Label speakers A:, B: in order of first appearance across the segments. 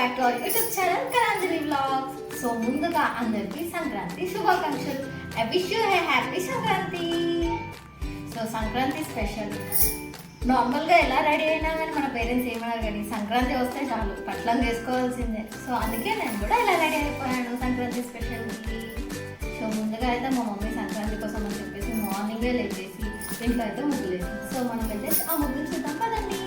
A: Back to our YouTube channel Karanjali blog so ముందుగా అందరికీ సంక్రాంతి శుభాకాంక్షలు. I wish you happy Sankranti. So Sankranti special నార్మల్గా ఎలా ready అయినా కానీ మన పేరెంట్స్ ఏమన్నారు కానీ సంక్రాంతి వస్తే చాలు పట్లం చేసుకోవాల్సిందే సో అందుకే నేను కూడా ఇలా రెడీ అయిపోయాను సంక్రాంతి స్పెషల్కి సో ముందుగా అయితే మా మమ్మీ సంక్రాంతి కోసం అని చెప్పేసి మార్నింగే లేచేసి ఇంట్లో అయితే ముగ్గులేదు సో మనం అయితే ఆ ముగ్గులు చూద్దాం కదండీ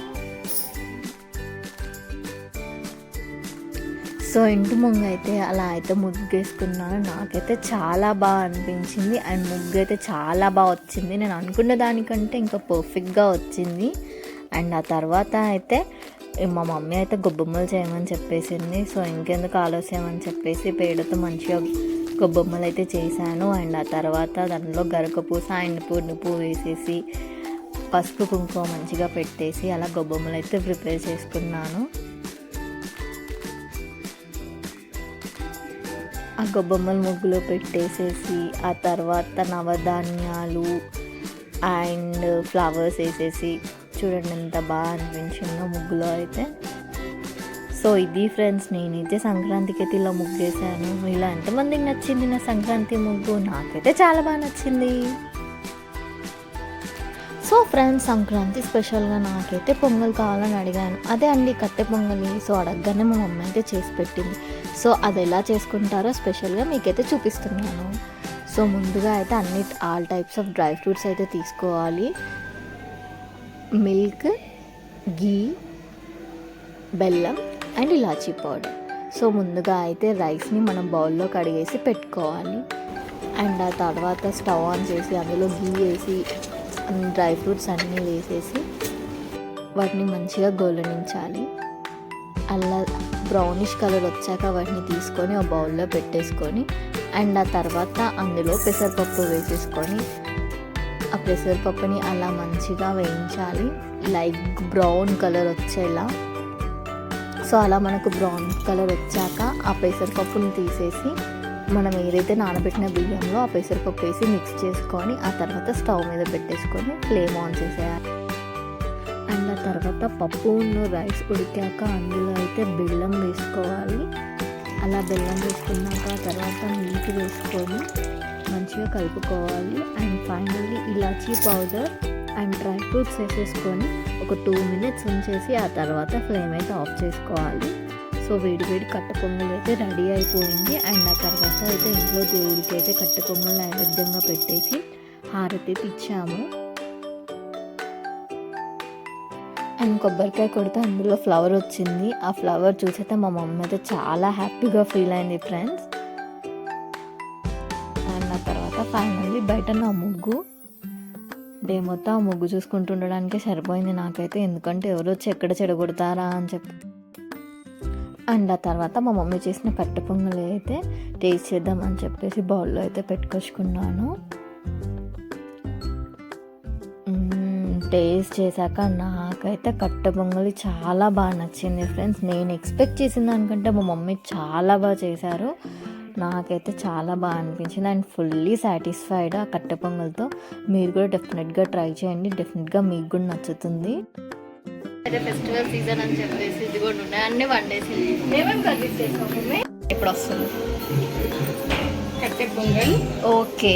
B: సో ఇంటి ముందు అయితే అలా అయితే ముగ్గేసుకున్నాను. నాకైతే చాలా బాగా అనిపించింది. అండ్ ముగ్గు అయితే చాలా బాగా వచ్చింది. నేను అనుకున్న దానికంటే ఇంకా పర్ఫెక్ట్గా వచ్చింది. అండ్ ఆ తర్వాత అయితే మా మమ్మీ అయితే గొబ్బొమ్మలు చేయమని చెప్పేసింది. సో ఇంకెందుకు ఆలస్యం అని చెప్పేసి పేడతో మంచిగా గొబ్బొమ్మలు అయితే చేశాను. అండ్ ఆ తర్వాత దానిలో గరకపూస అండ్ పువ్వు వేసేసి పసుపు కుంకుమ మంచిగా పెట్టేసి అలా గొబ్బొమ్మలు అయితే ప్రిపేర్ చేసుకున్నాను. ఆ గొబ్బమ్మల ముగ్గులో పెట్టేసేసి ఆ తర్వాత నవధాన్యాలు అండ్ ఫ్లవర్స్ వేసేసి చూడండి ఎంత బాగా అనిపించిందో ముగ్గులో అయితే. సో ఇది ఫ్రెండ్స్ నేనైతే సంక్రాంతికి అయితే ఇలా ముగ్గేసాను ఇలా ఎంతమందికి నచ్చింది నా సంక్రాంతి ముగ్గు? నాకైతే చాలా బాగా నచ్చింది. సో ఫ్రెండ్స్ సంక్రాంతి స్పెషల్గా నాకైతే పొంగల్ కావాలని అడిగాను. అదే అండి కట్టె పొంగలి. సో అడగగానే మా మమ్మీ అయితే చేసి పెట్టింది. సో అది ఎలా చేసుకుంటారో స్పెషల్గా మీకైతే చూపిస్తున్నాను. సో ముందుగా అయితే అన్ని all types of dry fruits అయితే తీసుకోవాలి. మిల్క్ గీ బెల్లం అండ్ ఇలాచీ పౌడర్. సో ముందుగా అయితే రైస్ని మనం బౌల్లో కడిగేసి పెట్టుకోవాలి. అండ్ ఆ తర్వాత స్టవ్ ఆన్ చేసి అందులో గీ వేసి డ్రై ఫ్రూట్స్ అన్నీ వేసేసి వాటిని మంచిగా గోలనించాలి. అలా బ్రౌనిష్ కలర్ వచ్చాక వాటిని తీసుకొని ఒక బౌల్లో పెట్టేసుకొని అండ్ ఆ తర్వాత అందులో పెసరపప్పు వేసేసుకొని ఆ పెసరపప్పుని అలా మంచిగా వేయించాలి. లైక్ బ్రౌన్ కలర్ వచ్చేలా. సో అలా మనకు బ్రౌన్ కలర్ వచ్చాక ఆ పెసరపప్పుని తీసేసి మనం ఏదైతే నానబెట్టిన బియ్యంలో ఆ పెసరపప్పు వేసి మిక్స్ చేసుకొని ఆ తర్వాత స్టవ్ మీద పెట్టేసుకొని ఫ్లేమ్ ఆన్ చేసేయాలి. తర్వాత పప్పు ఉన్న రైస్ ఉడికాక అందులో అయితే బెల్లం వేసుకోవాలి. అలా బెల్లం వేసుకున్నాక ఆ తర్వాత నీటి వేసుకొని మంచిగా కలుపుకోవాలి. And finally elaichi powder and dry fruits వేసేసుకొని ఒక టూ మినిట్స్ ఉంచేసి ఆ తర్వాత ఫ్లేమ్ అయితే ఆఫ్ చేసుకోవాలి. సో వేడి వేడి కట్ట పొంగల్ అయితే రెడీ అయిపోయింది. అండ్ ఆ తర్వాత అయితే ఇంట్లో దేవుడికి అయితే కట్ట పొంగల్ నైవేద్యంగా పెట్టేసి హారతి ఇచ్చాము. అండ్ కొబ్బరికాయ కొడితే అందులో ఫ్లవర్ వచ్చింది. ఆ ఫ్లవర్ చూసైతే మా మమ్మీ అయితే చాలా హ్యాపీగా ఫీల్ అయింది ఫ్రెండ్స్ అండ్ ఆ తర్వాత ఫైనల్లీ బయట నా ముగ్గు. డే మొత్తం ఆ ముగ్గు చూసుకుంటుండడానికే సరిపోయింది నాకైతే. ఎందుకంటే ఎవరు వచ్చి ఎక్కడ చెడగొడతారా అని చెప్పి. అండ్ ఆ తర్వాత మా మమ్మీ చేసిన కట్ట పొంగలి అయితే టేస్ట్ చేద్దామని చెప్పేసి బౌల్లో అయితే పెట్టుకొచ్చుకున్నాను. టేస్ట్ చేశాక నా నాకైతే కట్ట పొంగలి చాలా బాగా నచ్చింది ఫ్రెండ్స్. నేను ఎక్స్పెక్ట్ చేసిన దానికంటే మా మమ్మీ చాలా బాగా చేశారు. నాకైతే చాలా బాగా అనిపించింది. అండ్ ఫుల్లీ సాటిస్ఫైడ్ ఆ కట్ట పొంగల్తో మీరు కూడా డెఫినెట్గా ట్రై చేయండి. డెఫినెట్గా మీకు కూడా నచ్చుతుంది.
A: అయితే ఫెస్టివల్ సీజన్ అని చెప్పేసి ఇది కూడా ఉన్నాయి. అన్ని వండేసి కర్రీస్ మమ్మీ?
B: ఇప్పుడు వస్తుంది
A: కట్టె పొంగల్.
B: ఓకే.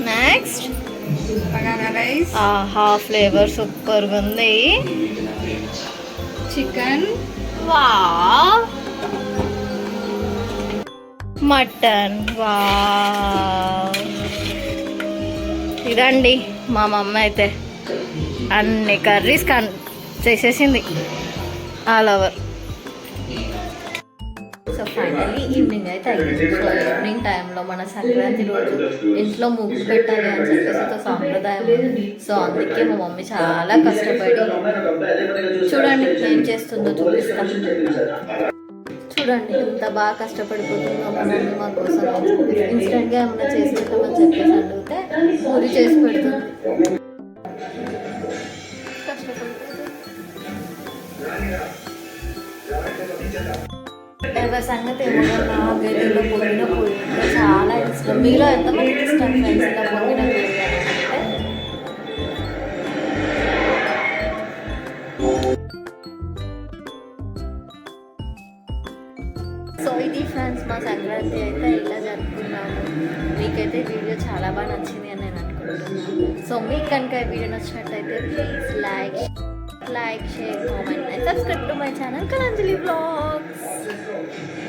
B: నెక్స్ట్ ఆహా ఫ్లేవర్ సూపర్గా ఉంది.
A: చికెన్.
B: వా మటన్. వా ఇదండి మా మమ్మ అయితే అన్ని కర్రీస్ కన్ చేసేసింది. All over.
A: ఫైనల్లీ ఈవినింగ్ అయితే అయింది సో ఈవినింగ్ టైంలో మన సంక్రాంతి రోజు ఇంట్లో ముగ్గు పెట్టాలి అని చెప్పేసి ఒక సాంప్రదాయం సో అందుకే మా మమ్మీ చాలా కష్టపడి చూడండి ఏం చేస్తుందో చూపిస్తాం చూడండి ఎంత బాగా కష్టపడిపోతుందో మా మమ్మీ మా కోసం. ఇన్స్టెంట్గా ఏమైనా చేసి పెట్టమని చెప్పేసి అడిగితే పూరి చేసి పెడుతుంది. వాళ్ళ సంగతి ఏమో నాకైతే ఇలా పోయిన పోయి చాలా ఇష్టం. మీలో ఎంతమందికి ఇష్టం ఫ్రెండ్స్ ఇలా పొంగిన పోయి
B: సో ఇది ఫ్రెండ్స్ మా సంక్రాంతి అయితే ఇలా జరుపుకున్నాము. మీకైతే వీడియో చాలా బాగా నచ్చింది అని నేను అనుకుంటున్నాను. సో మీకు కనుక వీడియో నచ్చినట్లయితే please like like, share, comment and subscribe to my channel Kalanjali Vlogs.